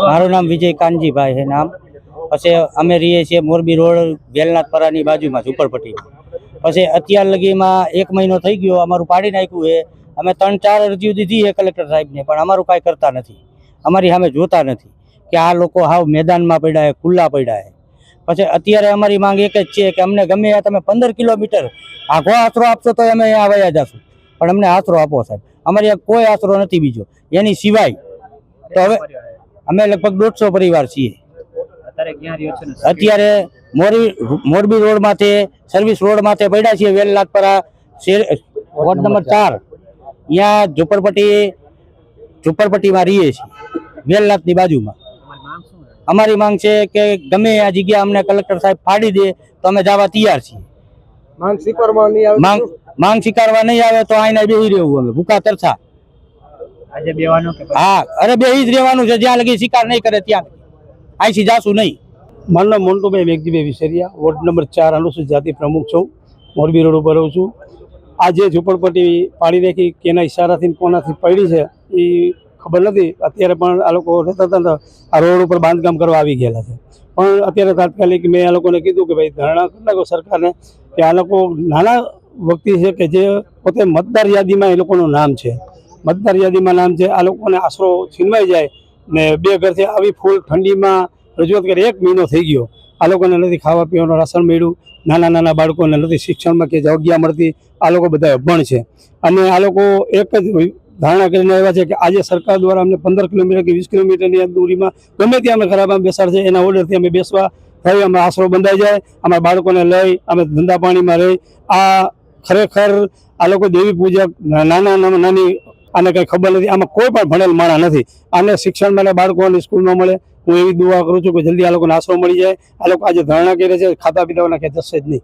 મારું નામ વિજય કાનજીભાઈ છે નામ. પછી અમે રહીએ છીએ મોરબી રોડ વેલનાથપરાની બાજુમાં, ઝુંપડપટ્ટી. પછી અત્યાર લગીમાં એક મહિનો થઈ ગયો, અમારું પાડી નાખ્યું છે. અમે ત્રણ, ચાર અરજીઓ દીધી છે કલેક્ટર સાહેબને, પણ અમારું કાંઈ કરતા નથી. અમારી સામે જોતા નથી કે આ લોકો હાવ મેદાનમાં પડ્યા છે, ખુલ્લા પડ્યા છે. પછી અત્યારે અમારી માંગ એક જ છે કે અમને ગમે તમે પંદર કિલોમીટર આખો આશરો આપશો તો અમે અહીંયા વયા જશું. પણ અમને આશરો આપો સાહેબ. અમારી કોઈ આશરો નથી બીજો. એની સિવાય તો હવે અમે લગભગ દોઢસો પરિવાર છીએ. અત્યારે ક્યાં રહ્યો છે ને? અત્યારે મોરબી મોરબી રોડ માથે સર્વિસ રોડ માથે પડ્યા છીએ વેલનાથપરા શેર વોર્ડ નંબર ચાર. અહીંયા ઝુંપડપટ્ટી ઝુંપડપટ્ટીમાં રહીએ છીએ વેલનાથની બાજુમાં. માંગ શું છે? અમારી માંગ છે કે ગમે આ જગ્યા અમને કલેક્ટર સાહેબ ફાડી દે તો અમે જવા તૈયાર છીએ. માંગ સ્વીકારવા નહીં આવે તો આઈને બેસી રહેવું અમે ભૂખા તરસા આજે બેવાનું કે હા અરે બે જ રહેવાનું છે જ્યાં લગી શિકાર નહીં કરે ત્યાં અહીંથી જાશું નહીં. મારું નામ મોન્ટુભાઈ મેઘજીભાઈ વિસરિયા વોર્ડ નંબર ચાર અનુસૂચિત જાતિ પ્રમુખ છું. મોરબી રોડ ઉપર રહું છું. આ જે ઝૂંપડપટ્ટી પાડી નાખી કેના ઈશારાથી કોનાથી પડી છે એ ખબર નથી. અત્યારે પણ આ લોકો રહેતા હતા ને આ રોડ ઉપર બાંધકામ કરવા આવી ગયેલા છે. પણ અત્યારે તાત્કાલિક મેં આ લોકોને કીધું કે ભાઈ ધરણા કરી નાખો સરકારને કે આ લોકો નાના વ્યક્તિ છે કે જે પોતે મતદાર યાદીમાં એ લોકોનું નામ છે. મતદાર યાદીમાં નામ છે, આ લોકોને આશરો છીનવાઈ જાય ને બે ઘરથી આવી ફૂલ ઠંડીમાં રજૂઆત કરી, એક મહિનો થઈ ગયો. આ લોકોને નથી ખાવા પીવાનું રાશન મળ્યું, નાના નાના બાળકોને નથી શિક્ષણમાં કે જગ્યા મળતી, આ લોકો બધા અભણ છે. અને આ લોકો એક જ ધારણા કરીને આવ્યા છે કે આજે સરકાર દ્વારા અમને પંદર કિલોમીટર કે વીસ કિલોમીટરની દૂરીમાં ગમે ત્યાં અમે ખરાબમાં બેસાડશે, એના ઓર્ડરથી અમે બેસવા થઈ અમે આશરો બંધાઈ જાય અમારા બાળકોને લઈ, અમે ધંધા પાણીમાં રહી, આ ખરેખર આ લોકો દેવી પૂજક નાના નાની આને કંઈ ખબર નથી. આમાં કોઈ પણ ભણેલ માણા નથી. આને શિક્ષણ માટે બાળકોને સ્કૂલમાં મળે. હું એવી દુઆ કરું છું કે જલ્દી આ લોકોને આશરો મળી જાય. આ લોકો આજે ધરણા કરે છે. ખાતા પીતાઓના કે જશે જ નહીં.